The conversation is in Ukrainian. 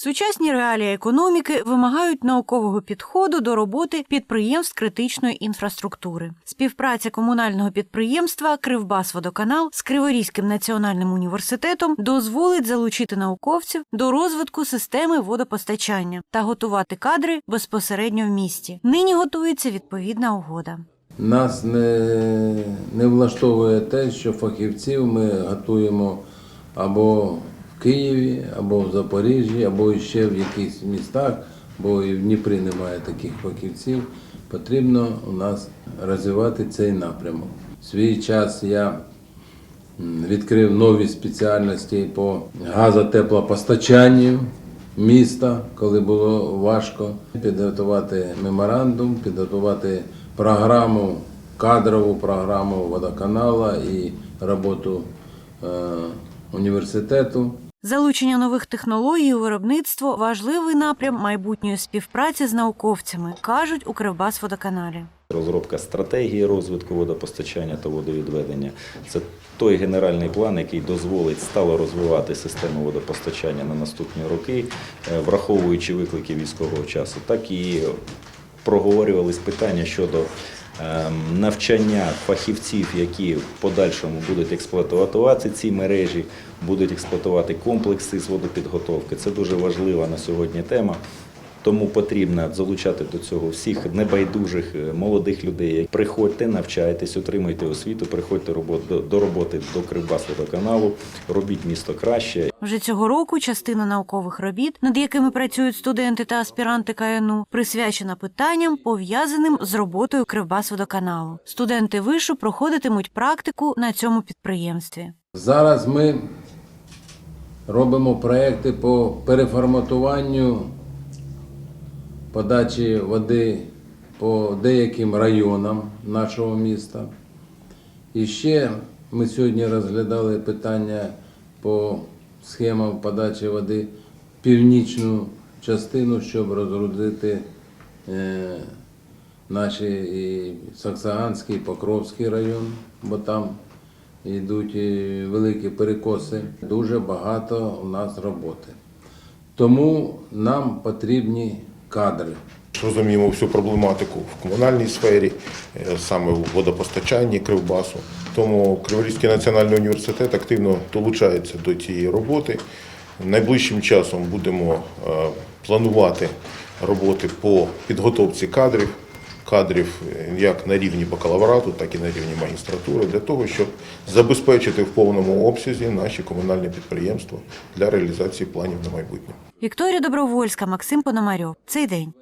Сучасні реалії економіки вимагають наукового підходу до роботи підприємств критичної інфраструктури. Співпраця комунального підприємства Кривбасводоканал з Криворізьким національним університетом дозволить залучити науковців до розвитку системи водопостачання та готувати кадри безпосередньо в місті. Нині готується відповідна угода. Нас не, не влаштовує те, що фахівців ми готуємо або Києві, або в Запоріжжі, або ще в якихось містах, бо і в Дніпрі немає таких фахівців. Потрібно у нас розвивати цей напрямок. В свій час я відкрив нові спеціальності по газотеплопостачанню міста, коли було важко підготувати меморандум, підготувати програму, кадрову програму водоканала і роботу е, університету. Залучення нових технологій у виробництво важливий напрям майбутньої співпраці з науковцями, кажуть у Кривбасводоканалі. Розробка стратегії розвитку водопостачання та водовідведення це той генеральний план, який дозволить стало розвивати систему водопостачання на наступні роки, е, враховуючи виклики військового часу, так і проговорювались питання щодо навчання фахівців, які в подальшому будуть експлуатувати ці мережі, будуть експлуатувати комплекси з водопідготовки. Це дуже важлива на сьогодні тема. Тому потрібно залучати до цього всіх небайдужих е, молодих людей. Приходьте, навчайтесь, отримуйте освіту, приходьте до- роботи до Кривбасводоканалу, робіть місто краще. Вже цього року частина наукових робіт, над якими працюють студенти та аспіранти КНУ, присвячена питанням, пов'язаним з роботою Кривбасводоканалу. Студенти вишу проходитимуть практику на цьому підприємстві. Зараз ми робимо проекти по переформатуванню подачі води по деяким районам нашого міста. І ще ми сьогодні розглядали питання по схемам подачі води в північну частину, щоб розгрузити е, наші і Саксаганський, і Покровський район, бо там йдуть великі перекоси. Дуже багато у нас роботи. Тому нам потрібні кадри. Розуміємо всю проблематику в комунальній сфері, е, саме в водопостачанні Кривбасу. Тому Криворізький національний університет активно долучається до цієї роботи. Найближчим часом будемо е, планувати роботи по підготовці кадрів, кадрів е, як на рівні бакалаврату, так і на рівні магістратури, для того, щоб забезпечити в повному обсязі наші комунальні підприємства для реалізації планів на майбутнє. Вікторія Добровольська, Максим Пономарьов. Цей день.